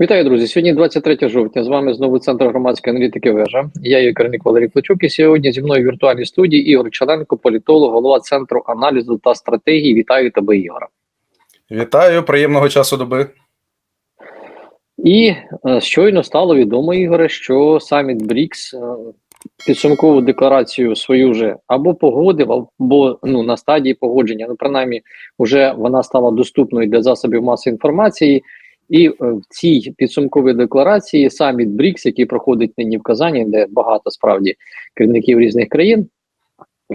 Вітаю, друзі. Сьогодні 23 жовтня. З вами знову центр громадської аналітики Вежа. Я її керівник Валерій Клочук. І сьогодні зі мною в віртуальній студії Ігор Челенко, політолог, голова центру аналізу та стратегії. Вітаю тебе, Ігора. Вітаю, приємного часу доби. І е, щойно стало відомо, Ігоре, що саміт БРІКС е, підсумкову декларацію свою вже або погодив, або ну на стадії погодження. Ну, принаймні, вже вона стала доступною для засобів масової інформації. І е, в цій підсумковій декларації саміт БРІКС, який проходить нині в Казані, де багато справді керівників різних країн,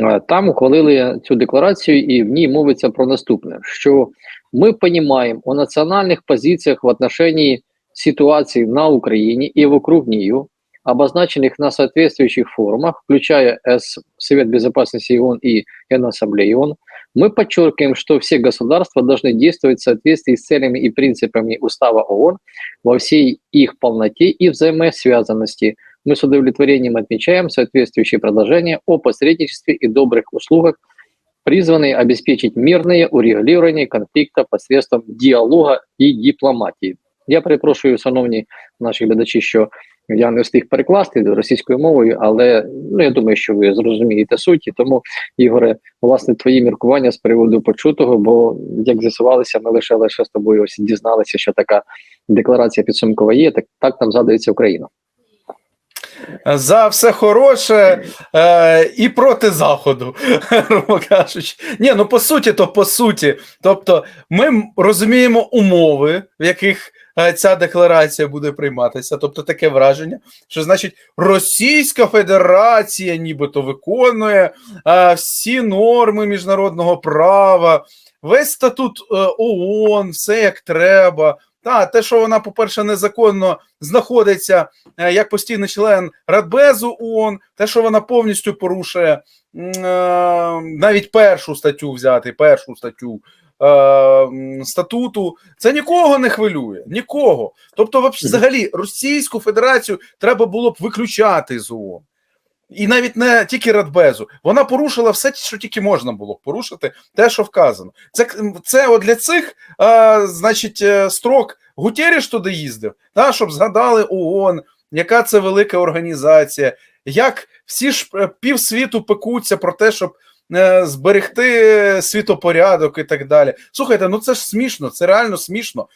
е, там ухвалили цю декларацію, і в ній мовиться про наступне: що ми розуміємо у національних позиціях в отношении ситуации на Украине и вокруг нее, обозначенных на соответствующих форумах, включая С- Совет Безопасности ООН и Генассамблею ООН, мы подчеркиваем, что все государства должны действовать в соответствии с целями и принципами Устава ООН во всей их полноте и взаимосвязанности. Мы с удовлетворением отмечаем соответствующие предложения о посредничестве и добрых услугах, призванные обеспечить мирное урегулирование конфликта посредством диалога и дипломатии. Я перепрошую, шановні наші глядачі, що я не встиг перекласти російською мовою, але ну я думаю, що ви зрозумієте суть. І тому, Ігоре, власне, твої міркування з приводу почутого, бо як з'ясувалося, ми лише лише з тобою ось дізналися, що така декларація підсумкова є. Так так там згадується Україна. За все хороше е, і проти заходу, кажучи. Ні, ну по суті, то по суті. Тобто, ми розуміємо умови, в яких ця декларація буде прийматися. Тобто, таке враження, що значить Російська Федерація нібито виконує е, всі норми міжнародного права, весь статут е, ООН, все як треба. Та, те, що вона, по-перше, незаконно знаходиться е, як постійний член Радбезу ООН, те, що вона повністю порушує е, навіть першу статтю взяти, першу статтю е, статуту, це нікого не хвилює. Нікого. Тобто, взагалі, Російську Федерацію треба було б виключати з ООН. І навіть не тільки Радбезу, вона порушила все, що тільки можна було порушити, те, що вказано. Це, це от для цих, е, значить, е, строк Гутєріш туди їздив, та, щоб згадали ООН, яка це велика організація, як всі ж е, півсвіту пекуться про те, щоб е, зберегти світопорядок і так далі. Слухайте, ну це ж смішно, це реально смішно.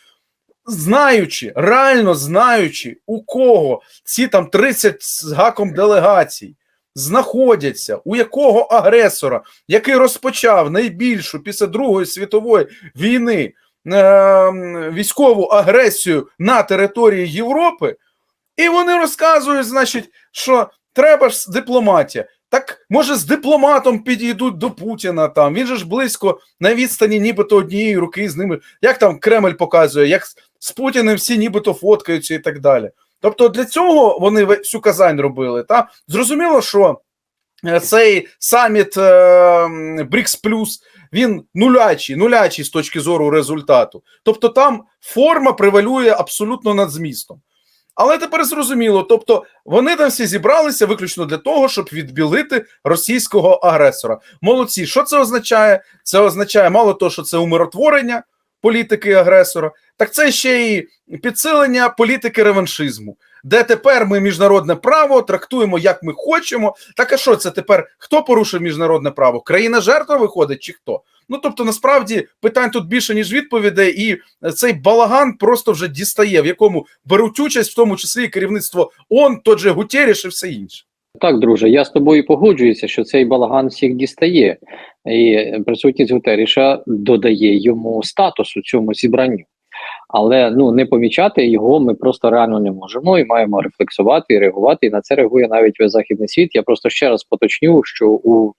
Знаючи, реально знаючи, у кого ці там 30 з гаком делегацій знаходяться, у якого агресора, який розпочав найбільшу після Другої світової війни е, військову агресію на території Європи, і вони розказують, значить, що треба ж дипломатія. Так, може, з дипломатом підійдуть до Путіна там. Він же ж близько на відстані, нібито однієї руки з ними. Як там Кремль показує, як з Путіним всі нібито фоткаються і так далі. Тобто для цього вони всю Казань робили. Та? Зрозуміло, що е, цей саміт е, БРІКС Плюс він нулячий, нулячий з точки зору результату. Тобто там форма превалює абсолютно над змістом. Але тепер зрозуміло, тобто вони там всі зібралися виключно для того, щоб відбілити російського агресора. Молодці, що це означає? Це означає мало того, що це умиротворення політики агресора, так це ще і підсилення політики реваншизму, де тепер ми міжнародне право трактуємо як ми хочемо. Так а що це тепер? Хто порушив міжнародне право? Країна жертва виходить чи хто? Ну тобто, насправді питань тут більше ніж відповідей, і цей балаган просто вже дістає, в якому беруть участь, в тому числі і керівництво ООН, тот же Гутєріш і все інше. Так, друже, я з тобою погоджуюся, що цей балаган всіх дістає, і присутність Гутеріша додає йому статусу цьому зібранню. Але ну не помічати його ми просто реально не можемо і маємо рефлексувати і реагувати. І на це реагує навіть весь західний світ. Я просто ще раз поточню, що у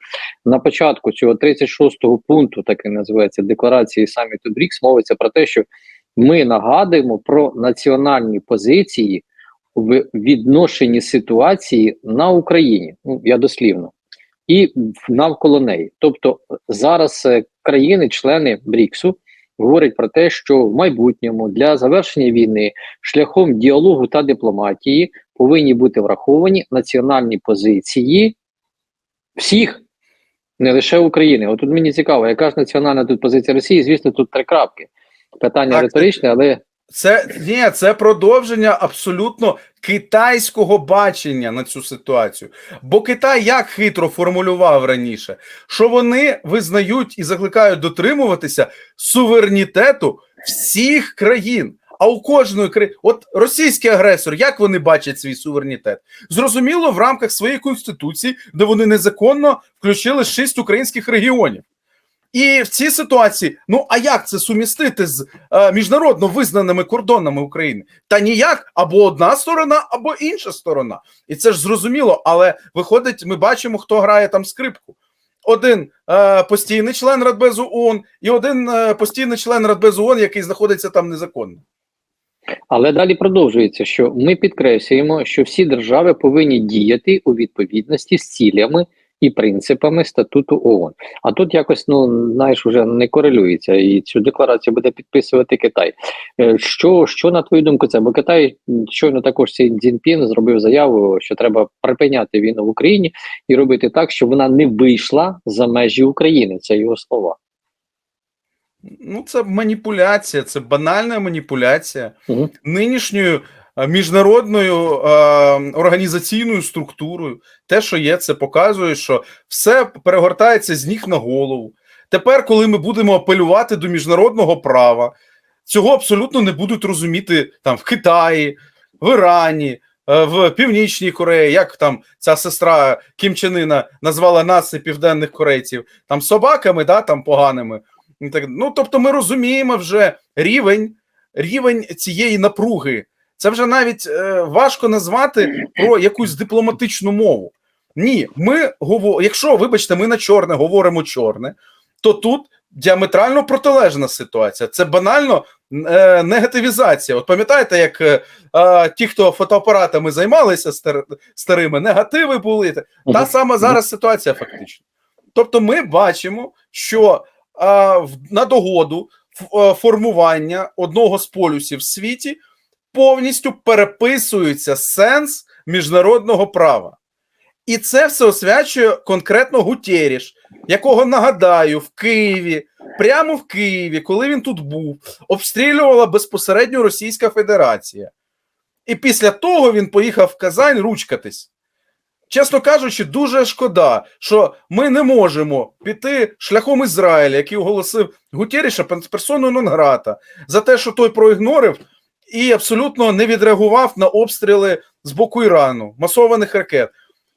на початку цього 36-го пункту, так і називається декларації саміту БРІКС, мовиться про те, що ми нагадуємо про національні позиції в відношенні ситуації на Україні. Ну я дослівно. І навколо неї, тобто зараз е, країни-члени БРІКСу говорять про те, що в майбутньому для завершення війни шляхом діалогу та дипломатії повинні бути враховані національні позиції всіх, не лише України. От тут мені цікаво, яка ж національна тут позиція Росії? Звісно, тут три крапки. Питання Так, риторичне, але Це ні, це продовження абсолютно китайського бачення на цю ситуацію. Бо Китай як хитро формулював раніше, що вони визнають і закликають дотримуватися суверенітету всіх країн. А у кожної країни, от російський агресор, як вони бачать свій суверенітет? Зрозуміло, в рамках своєї конституції, де вони незаконно включили шість українських регіонів. І в цій ситуації, ну а як це сумістити з е, міжнародно визнаними кордонами України? Та ніяк або одна сторона, або інша сторона. І це ж зрозуміло. Але виходить, ми бачимо, хто грає там скрипку. Один е, постійний член Радбезу ООН і один е, постійний член Радбезу ООН, який знаходиться там незаконно. Але далі продовжується, що ми підкреслюємо, що всі держави повинні діяти у відповідності з цілями і принципами статуту ООН. А тут якось ну знаєш, вже не корелюється, і цю декларацію буде підписувати Китай. Е, Що що на твою думку, це? Бо Китай щойно також цей Цзіньпін зробив заяву, що треба припиняти війну в Україні і робити так, щоб вона не вийшла за межі України. Це його слова. Ну, це маніпуляція, це банальна маніпуляція Мгм. нинішньою міжнародною е, організаційною структурою. Те, що є, це показує, що все перегортається з ніг на голову. Тепер, коли ми будемо апелювати до міжнародного права, цього абсолютно не будуть розуміти там в Китаї, в Ірані, е, в Північній Кореї, як там ця сестра Кім Чен Іна назвала нас і південних корейців, там собаками, да, там поганими. Так, ну, тобто, ми розуміємо вже рівень, рівень цієї напруги. Це вже навіть е, важко назвати про якусь дипломатичну мову. Ні, ми говоримо, якщо, вибачте, ми на чорне говоримо чорне, то тут діаметрально протилежна ситуація. Це банально е, негативізація. От пам'ятаєте, як е, е, ті, хто фотоапаратами займалися стар, старими, негативи були. Та сама зараз ситуація фактично. Тобто, ми бачимо, що е, на догоду е, формування одного з полюсів в світі повністю переписується сенс міжнародного права. І це все освячує конкретно Гутєріш, якого нагадаю, в Києві, прямо в Києві, коли він тут був, обстрілювала безпосередньо Російська Федерація. І після того він поїхав в Казань ручкатись. Чесно кажучи, дуже шкода, що ми не можемо піти шляхом Ізраїля, який оголосив Гутєріша персону нон-грата, за те, що той проігнорив і абсолютно не відреагував на обстріли з боку Ірану, масованих ракет.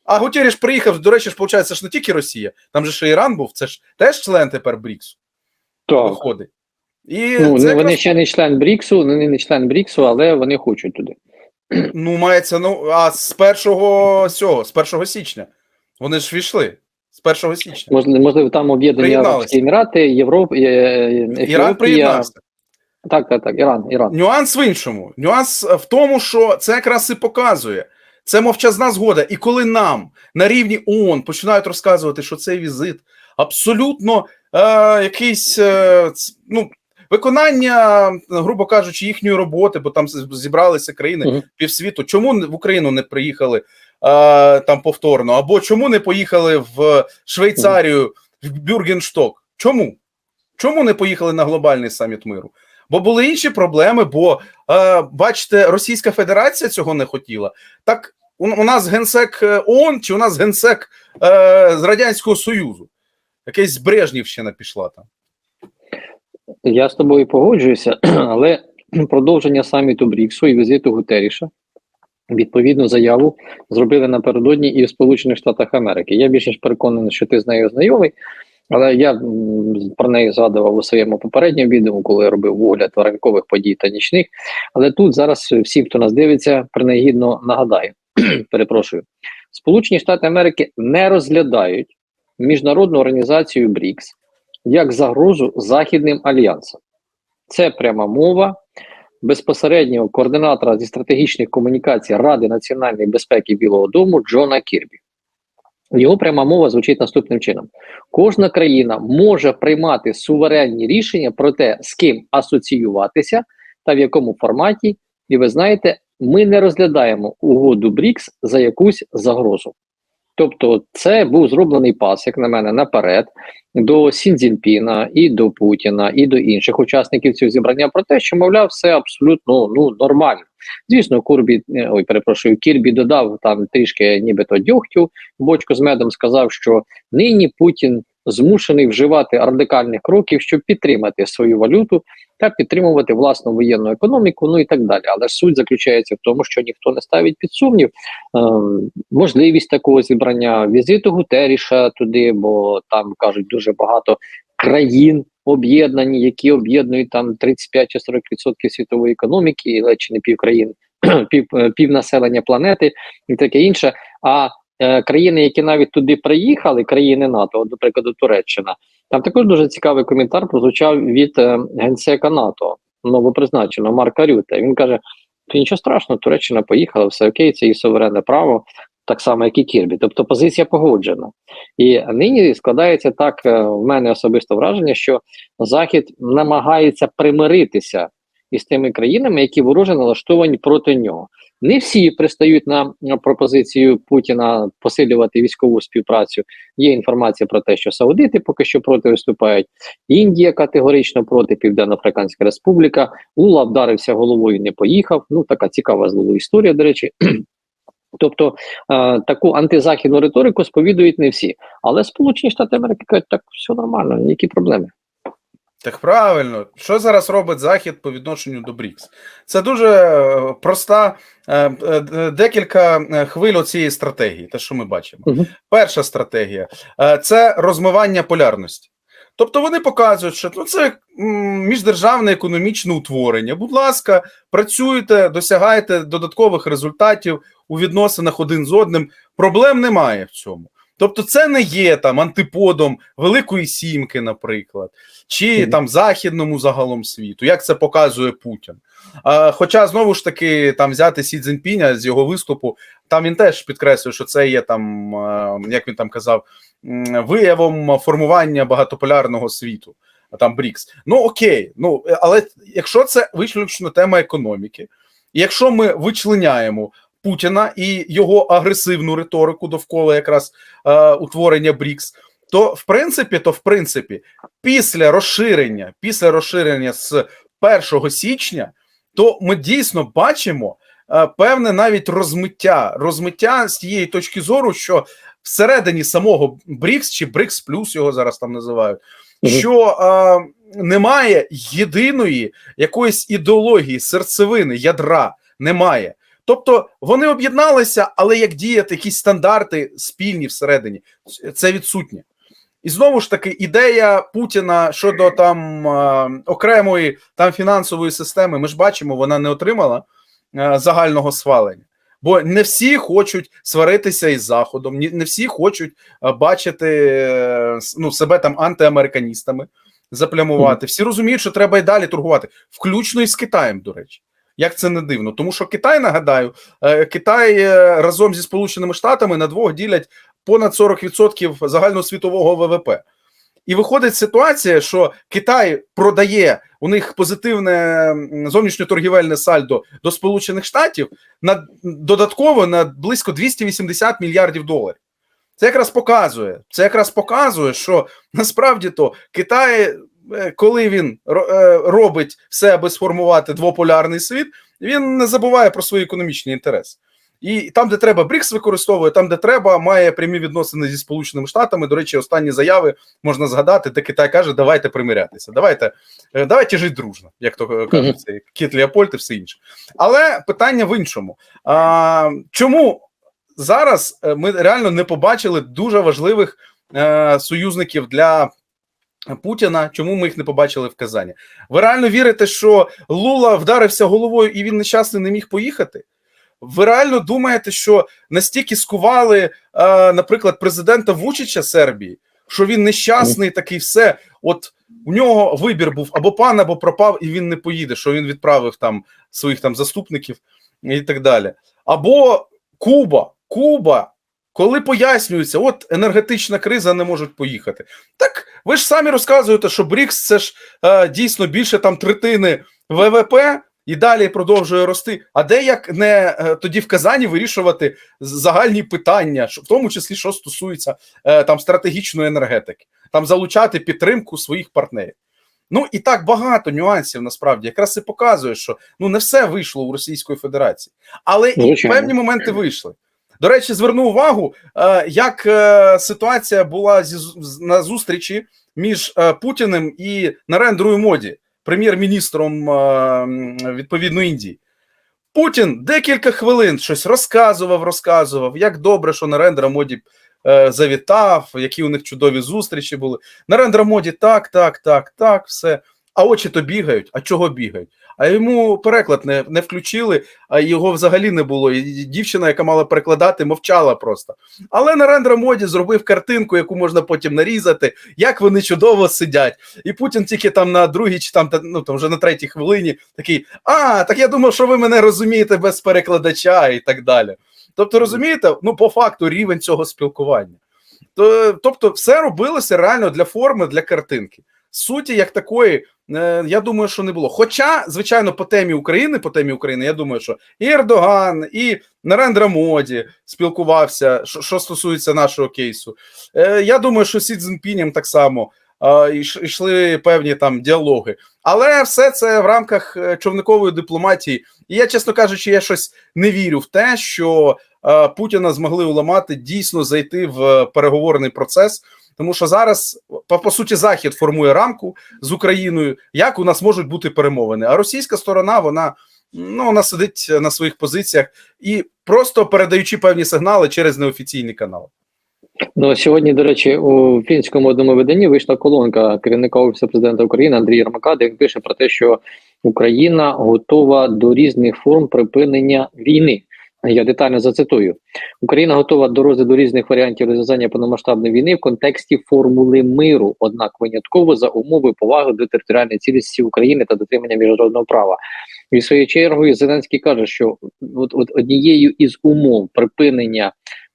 А Гутєріш приїхав, до речі, ж, виходить, це ж не тільки Росія, там же ще Іран був, це ж теж член тепер БРІКСу Так. виходить. І Ну, це вони якраз, ще не член Бріксу, вони не член Бріксу, але вони хочуть туди. ну, мається, ну, а з першого сього, з 1 січня. Вони ж війшли з 1 січня. Можливо, можливо там об'єднані Арабські Емірати, Європа, Іран приєднався. Так, так, так, Іран, Іран. Нюанс в іншому. Нюанс в тому, що це якраз і показує. Це мовчазна згода. І коли нам на рівні ООН починають розказувати, що цей візит абсолютно е, якийсь е, ну, виконання, грубо кажучи, їхньої роботи, бо там зібралися країни Мгм. півсвіту. Чому в Україну не приїхали е, там повторно? Або чому не поїхали в Швейцарію, в Бюргеншток? Чому? Чому не поїхали на глобальний саміт миру? Бо були інші проблеми, бо е, бачите, Російська Федерація цього не хотіла. Так у, у нас генсек е, ООН чи у нас генсек е, з Радянського Союзу? Якась Брежнівщина пішла там. Я з тобою погоджуюся, але продовження саміту Бріксу і візиту Гутеріша відповідну заяву зробили напередодні і в Сполучених Штатах Америки. Я більше ж переконаний, що ти з нею знайомий, але я про неї згадував у своєму попередньому відео, коли я робив огляд ранкових подій та нічних. Але тут зараз всі, хто нас дивиться, принагідно нагадаю, перепрошую, Сполучені Штати Америки не розглядають міжнародну організацію БРІКС як загрозу західним альянсам. Це пряма мова безпосереднього координатора зі стратегічних комунікацій Ради національної безпеки Білого Дому Джона Кірбі. Його пряма мова звучить наступним чином: кожна країна може приймати суверенні рішення про те, з ким асоціюватися та в якому форматі. І ви знаєте, ми не розглядаємо угоду БРІКС за якусь загрозу. Тобто, це був зроблений пас, як на мене, наперед до Сінзінпіна і до Путіна, і до інших учасників цього зібрання про те, що мовляв, все абсолютно ну нормально. Звісно, Курбі, е, ой, перепрошую, Кірбі додав там трішки, нібито дьогтю, бочку з медом сказав, що нині Путін змушений вживати радикальних кроків, щоб підтримати свою валюту та підтримувати власну воєнну економіку, ну і так далі. Але суть заключається в тому, що ніхто не ставить під сумнів е, можливість такого зібрання, візиту Гутеріша туди, бо там кажуть дуже багато країн об'єднані, які об'єднують там 35 чи 40% світової економіки, і ледь чи не пів країн, пів, е, пів населення планети і таке інше. А е, країни, які навіть туди приїхали, країни НАТО, до прикладу, Туреччина, там також дуже цікавий коментар прозвучав від е, генсека НАТО, новопризначеного Марка Рюте. Він каже: нічого страшного, Туреччина поїхала, все окей, це її суверенне право, так само, як і Кірбі. Тобто позиція погоджена. І нині складається так е, в мене особисто враження, що Захід намагається примиритися із тими країнами, які вороже налаштовані проти нього. Не всі пристають на пропозицію Путіна посилювати військову співпрацю. Є інформація про те, що Саудити поки що проти виступають. Індія категорично проти, Південно-Африканська Республіка. Ула вдарився головою, не поїхав. Ну така цікава злова історія, до речі. Тобто е, таку антизахідну риторику сповідують не всі. Але Сполучені Штати Америки кажуть, так все нормально, ніякі проблеми. Так правильно, що зараз робить Захід по відношенню до БРІКС? Це дуже е, проста е, е, декілька хвиль цієї стратегії, те, що ми бачимо. Угу. Перша стратегія це розмивання полярності. Тобто вони показують, що ну, це міждержавне економічне утворення. Будь ласка, працюйте, досягайте додаткових результатів у відносинах один з одним. Проблем немає в цьому. Тобто, це не є там антиподом Великої Сімки, наприклад, чи там західному загалом світу, як це показує Путін. А, хоча знову ж таки там взяти Сі Цзіньпіня з його виступу, там він теж підкреслює, що це є там, як він там казав, виявом формування багатополярного світу. А там Брікс. Ну окей, ну але якщо це виключно тема економіки, і якщо ми вичленяємо Путіна і його агресивну риторику довкола якраз е, утворення Брікс, то в принципі, то в принципі, після розширення, після розширення з 1 січня, то ми дійсно бачимо е, певне навіть розмиття, розмиття з тієї точки зору, що всередині самого Брікс чи Брикс Плюс його зараз там називають, що е, немає єдиної якоїсь ідеології, серцевини, ядра немає. Тобто вони об'єдналися, але як діяти якісь стандарти спільні всередині, це відсутнє. І знову ж таки, ідея Путіна щодо там е, окремої там фінансової системи, ми ж бачимо, вона не отримала е, загального схвалення. Бо не всі хочуть сваритися із Заходом, не всі хочуть е, бачити ну, себе там антиамериканістами, заплямувати. Всі розуміють, що треба і далі торгувати, включно із Китаєм, до речі. Як це не дивно, тому що Китай, нагадаю, е, Китай е, разом зі Сполученими Штатами на двох ділять понад 40% загальносвітового ВВП. І виходить ситуація, що Китай продає у них позитивне зовнішньоторгівельне сальдо до Сполучених Штатів на додатково на близько 280 мільярдів доларів. Це якраз показує. Це якраз показує, що насправді то Китай, коли він е, робить все, аби сформувати двополярний світ, він не забуває про свої економічні інтереси. І там, де треба, БРІКС використовує, там, де треба, має прямі відносини зі Сполученими Штатами. До речі, останні заяви можна згадати, де Китай каже, давайте примирятися, давайте, е, давайте жити дружно, як то е, кажуть, цей Кіт Леопольд і все інше. Але питання в іншому. А, чому зараз е, ми реально не побачили дуже важливих е, союзників для Путіна? Чому ми їх не побачили в Казані? Ви реально вірите, що Лула вдарився головою і він нещасний не міг поїхати? Ви реально думаєте, що настільки скували, е, наприклад, президента Вучича Сербії, що він нещасний, такий все. От у нього вибір був або пан, або пропав, і він не поїде, що він відправив там своїх там заступників і так далі. Або Куба, Куба, коли пояснюється, от енергетична криза не можуть поїхати. Так ви ж самі розказуєте, що БРІКС це ж е, дійсно більше там третини ВВП, і далі продовжує рости. А де як не е, тоді в Казані вирішувати загальні питання, в тому числі що стосується е, там стратегічної енергетики, там залучати підтримку своїх партнерів. Ну і так багато нюансів насправді якраз і показує, що ну не все вийшло у Російської Федерації, але і певні моменти вийшли. До речі, зверну увагу, е, як е, ситуація була на зустрічі між е, Путіним і Нарендрою Моді, прем'єр-міністром відповідно Індії. Путін декілька хвилин щось розказував, розказував, як добре, що Нарендра Моді завітав, які у них чудові зустрічі були. Нарендра Моді так, так, так, так, все. А очі то бігають. А чого бігають? А йому переклад не, не включили, а його взагалі не було. І дівчина, яка мала перекладати, мовчала просто. Але Нарендра Моді зробив картинку, яку можна потім нарізати, як вони чудово сидять. І Путін тільки там на другій чи там, ну там вже на третій хвилині такий: А, так я думав, що ви мене розумієте без перекладача і так далі. Тобто, розумієте, ну по факту рівень цього спілкування. То, тобто, все робилося реально для форми, для картинки. Суті, як такої, е, я думаю, що не було. Хоча, звичайно, по темі України, по темі України, я думаю, що і Ердоган, і Нарендра Моді спілкувався, що, що стосується нашого кейсу. Е, я думаю, що Сі Цзінпінем так само йшли певні там діалоги. Але все це в рамках е, човникової дипломатії. І я, чесно кажучи, я щось не вірю в те, що Путіна змогли уламати дійсно зайти в переговорний процес. Тому що зараз, по, по суті, Захід формує рамку з Україною, як у нас можуть бути перемовини. А російська сторона, вона ну вона сидить на своїх позиціях і просто передаючи певні сигнали через неофіційні канали. Ну сьогодні, до речі, у фінському одному виданні вийшла колонка керівника офісу президента України Андрія Ярмака, де він пише про те, що Україна готова до різних форм припинення війни. Я детально зацитую: Україна готова до розгляду різних варіантів розв'язання повномасштабної війни в контексті формули миру, однак винятково за умови поваги до територіальної цілісності України та дотримання міжнародного права. І своєю чергою Зеленський каже, що от, от однією із умов припинення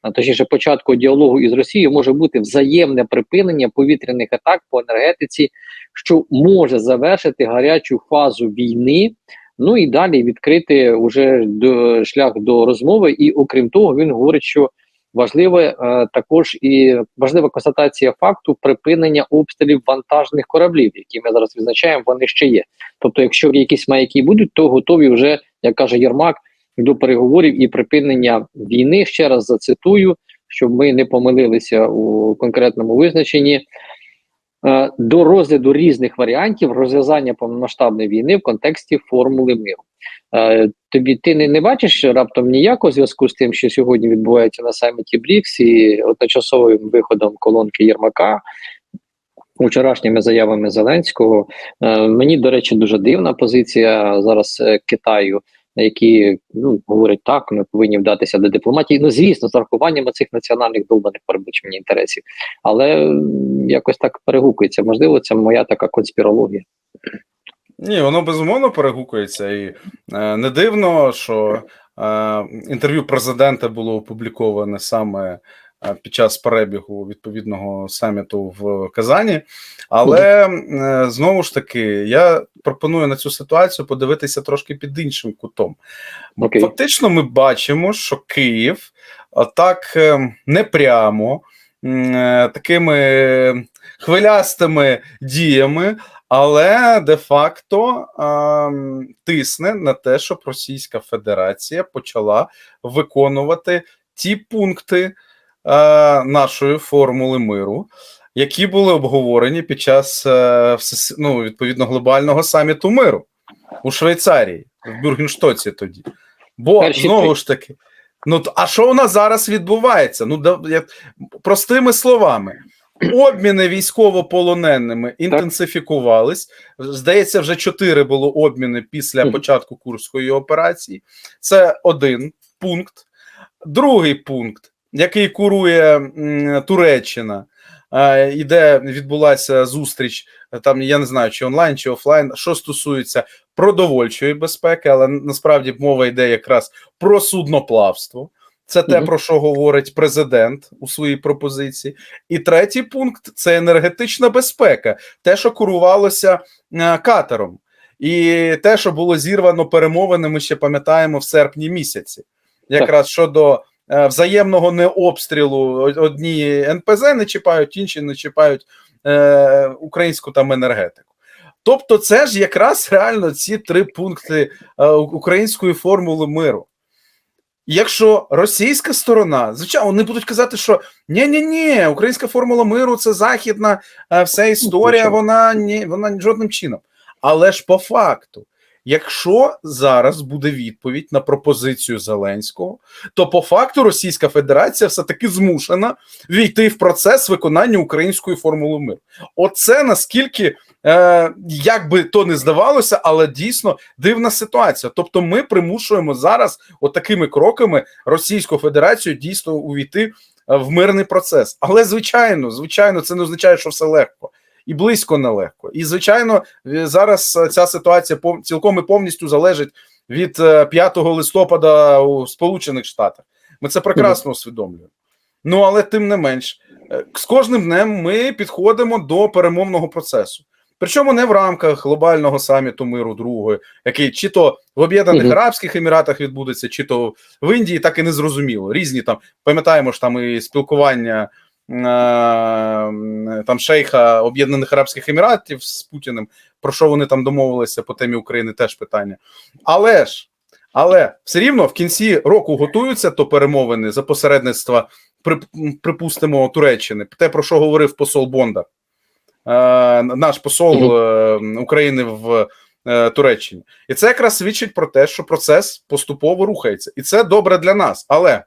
а точніше початку діалогу із Росією може бути взаємне припинення повітряних атак по енергетиці, що може завершити гарячу фазу війни. Ну і далі відкрити уже до шлях до розмови. І окрім того, він говорить, що важливе е, також і важлива констатація факту припинення обстрілів вантажних кораблів, які ми зараз відзначаємо, вони ще є. Тобто, якщо якісь маяки будуть, то готові вже, як каже Єрмак, до переговорів і припинення війни. Ще раз зацитую, щоб ми не помилилися у конкретному визначенні. Е, До розгляду різних варіантів розв'язання повномасштабної війни в контексті формули миру. Е, Тобі ти не, не бачиш раптом ніякого зв'язку з тим, що сьогодні відбувається на саміті БРІКС і одночасовим виходом колонки Єрмака, вчорашніми заявами Зеленського. Е, Мені, до речі, дуже дивна позиція зараз Китаю, які ну говорять так, ми повинні вдатися до дипломатії. Ну звісно, з рахуванням цих національних долбаних перебачення інтересів, але якось так перегукується. Можливо, це моя така конспірологія. Ні, воно безумовно перегукується, і е, не дивно, що е, інтерв'ю президента було опубліковане саме під час перебігу відповідного саміту в Казані. Але е, знову ж таки, я пропоную на цю ситуацію подивитися трошки під іншим кутом. Бо. Фактично, ми бачимо, що Київ так е, непрямо е, такими хвилястими діями. Але де-факто тисне на те, щоб Російська Федерація почала виконувати ті пункти е, нашої формули миру, які були обговорені під час е, ну, відповідно глобального саміту миру у Швейцарії, в Бюргенштоці тоді. Бо Перші знову ж таки, ну а що у нас зараз відбувається? Ну, да, я, простими словами. Обміни військовополоненими інтенсифікувались. Здається, вже чотири було обміни після початку курської операції. Це один пункт. Другий пункт, який курує Туреччина, і де відбулася зустріч, там я не знаю, чи онлайн, чи офлайн, що стосується продовольчої безпеки, але насправді мова йде якраз про судноплавство. Це те, про що говорить президент у своїй пропозиції. І третій пункт це енергетична безпека, те, що курувалося е, катером. І те, що було зірвано перемовини, ми ще пам'ятаємо в серпні місяці, якраз щодо е, взаємного необстрілу одні НПЗ не чіпають, інші не чіпають е, українську там енергетику. Тобто, це ж якраз реально ці три пункти е, української формули миру. Якщо російська сторона, звичайно, вони будуть казати, що ні, ні, ні, українська формула миру це західна е, вся історія, вона ні, вона жодним чином. Але ж по факту, якщо зараз буде відповідь на пропозицію Зеленського, то по факту Російська Федерація все таки змушена війти в процес виконання української формули миру. Оце наскільки, е, як би то не здавалося, але дійсно дивна ситуація. Тобто, ми примушуємо зараз, отакими кроками, Російську Федерацію дійсно увійти е, в мирний процес. Але звичайно, звичайно, це не означає, що все легко. І близько нелегко. І звичайно, е, зараз е, ця ситуація цілком і повністю залежить від е, 5 листопада у Сполучених Штатах. Ми це прекрасно усвідомлюємо. Ну але тим не менш, е, з кожним днем ми підходимо до перемовного процесу. Причому не в рамках глобального саміту миру другої, який чи то в Об'єднаних. Арабських Еміратах відбудеться, чи то в Індії, так і не зрозуміло. Різні там пам'ятаємо ж там і спілкування е, там шейха Об'єднаних Арабських Еміратів з Путіним, про що вони там домовилися по темі України, теж питання. Але ж, але все рівно в кінці року готуються то перемовини за посередництва, припустимо, Туреччини. Те, про що говорив посол Бондар, е, наш посол е, України в е, Туреччині. І це якраз свідчить про те, що процес поступово рухається. І це добре для нас. Але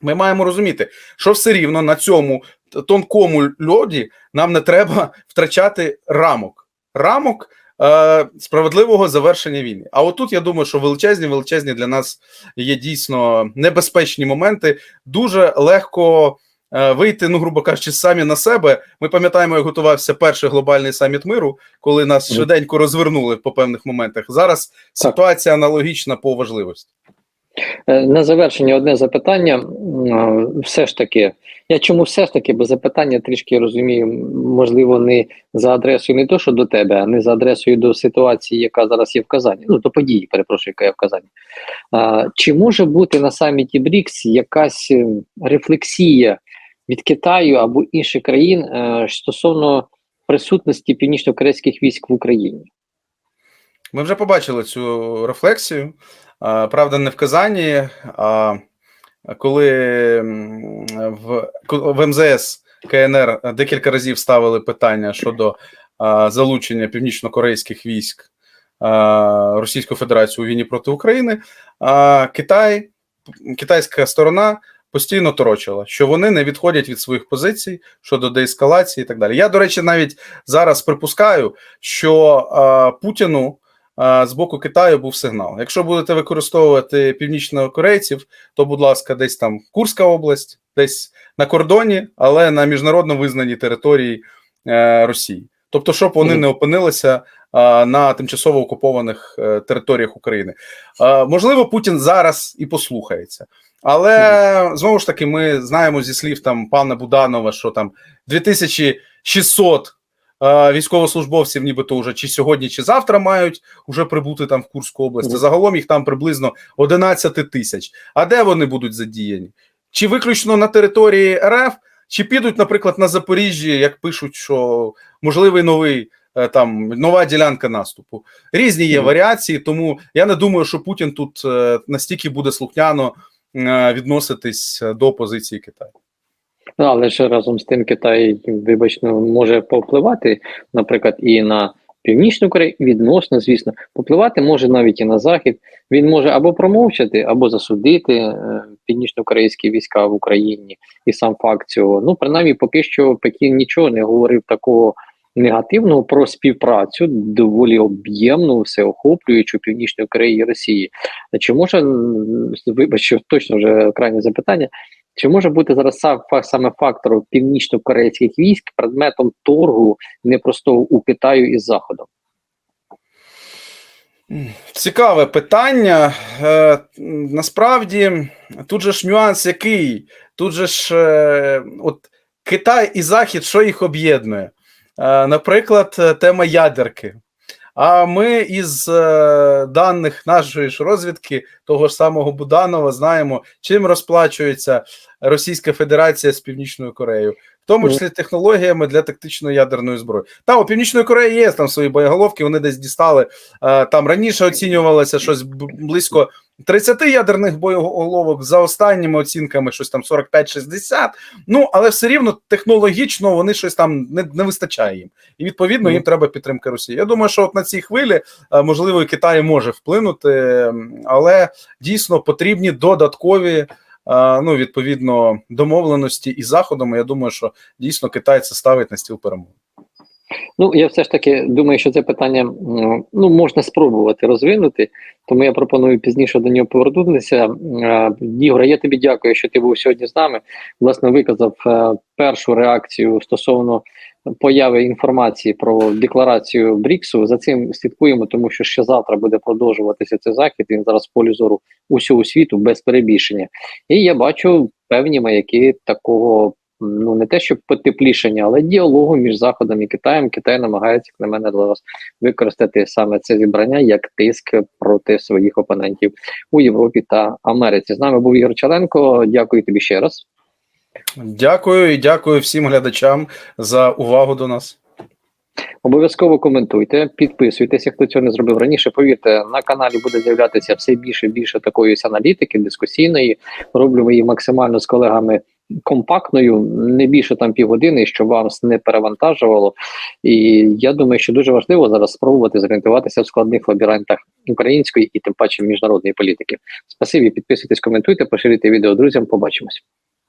ми маємо розуміти, що все рівно на цьому тонкому льоді нам не треба втрачати рамок. Рамок е, справедливого завершення війни. А отут я думаю, що величезні, величезні для нас є дійсно небезпечні моменти. Дуже легко е, вийти, ну, грубо кажучи, самі на себе. Ми пам'ятаємо, як готувався перший глобальний саміт миру, коли нас швиденько розвернули по певних моментах. Зараз ситуація аналогічна по важливості. Е, На завершення одне запитання. Е, Все ж таки, я чому все ж таки, бо запитання трішки розумію, можливо, не за адресою не то, що до тебе, а не за адресою до ситуації, яка зараз є в Казані. Ну, до події, перепрошую, яка є в Казані. А, чи може бути на саміті БРІКС якась е, рефлексія від Китаю або інших країн стосовно присутності північно-корейських військ в Україні? Ми вже побачили цю рефлексію. Правда, не в Казані, а коли в, в МЗС КНР декілька разів ставили питання щодо залучення північно-корейських військ Російської Федерації у війні проти України, а Китай, китайська сторона постійно торочила, що вони не відходять від своїх позицій щодо деескалації і так далі. Я, до речі, навіть зараз припускаю, що а, Путіну з боку Китаю був сигнал. Якщо будете використовувати північнокорейців, то, будь ласка, десь там Курська область, десь на кордоні, але на міжнародно визнаній території е, Росії. Тобто, щоб вони не опинилися на тимчасово окупованих е, територіях України. Можливо, Путін зараз і послухається. Але знову ж таки, ми знаємо зі слів там пана Буданова, що там 2600 е, військовослужбовців, нібито вже чи сьогодні, чи завтра мають вже прибути там в Курську область. Загалом їх там приблизно 11 тисяч. А де вони будуть задіяні? Чи виключно на території РФ, чи підуть, наприклад, на Запоріжжі, як пишуть, що можливий новий е, там нова ділянка наступу? Різні є варіації, тому я не думаю, що Путін тут е, настільки буде слухняно е, відноситись до позиції Китаю. Ну, але ж разом з тим Китай, вибачте, може повпливати, наприклад, і на Північну Корею, відносно, звісно, попливати може навіть і на Захід. Він може або промовчати, або засудити е, північно-корейські війська в Україні і сам факт цього. Ну, принаймні, поки що Пекін нічого не говорив такого негативного про співпрацю доволі об'ємну, всеохоплюючу Північної Кореї і Росії. Чи може м, вибач, точно вже крайнє запитання? Чи може бути зараз саме фактор північно-корейських військ предметом торгу непростого у Китаю із Заходом? Цікаве питання. Е, насправді, тут же ж нюанс який? Тут же ж е, от Китай і Захід, що їх об'єднує? Е, наприклад, тема ядерки. А ми із е, даних нашої ж розвідки, того ж самого Буданова, знаємо, чим розплачується Російська Федерація з Північною Кореєю, в тому числі технологіями для тактичної ядерної зброї. Та у Північної Кореї є там свої боєголовки, вони десь дістали. Е, там раніше оцінювалося щось близько 30 ядерних боєголовок, за останніми оцінками щось там 45-60. Ну але все рівно технологічно вони щось там не, не вистачає їм. І відповідно їм треба підтримка Росії. Я думаю, що от на цій хвилі е, можливо і Китай може вплинути, але дійсно потрібні додаткові. е, Ну, відповідно, домовленості із заходом. Я думаю, що дійсно Китай це ставить на стіл перемоги. Ну, я все ж таки думаю, що це питання ну, можна спробувати розвинути, тому я пропоную пізніше до нього повернутися. Е, Ігоре, я тобі дякую, що ти був сьогодні з нами. Власне, виказав е, першу реакцію стосовно появи інформації про декларацію Бріксу. За цим слідкуємо, тому що ще завтра буде продовжуватися цей захід. Він зараз в полі зору усього світу без перебільшення. І я бачу певні маяки такого ну не те, щоб потеплішення, але діалогу між Заходом і Китаєм. Китай намагається, як на мене, для вас використати саме це зібрання як тиск проти своїх опонентів у Європі та Америці. З нами був Ігор Чаленко. Дякую тобі ще раз. Дякую і дякую всім глядачам за увагу до нас. Обов'язково коментуйте, підписуйтеся, хто цього не зробив раніше. Повірте, на каналі буде з'являтися все більше і більше такої аналітики, дискусійної. Роблю її максимально з колегами компактною, не більше там півгодини, щоб вас не перевантажувало. І я думаю, що дуже важливо зараз спробувати зорієнтуватися в складних лабіринтах української і тим паче міжнародної політики. Спасибі, підписуйтесь, коментуйте, поширюйте відео друзям. Побачимось.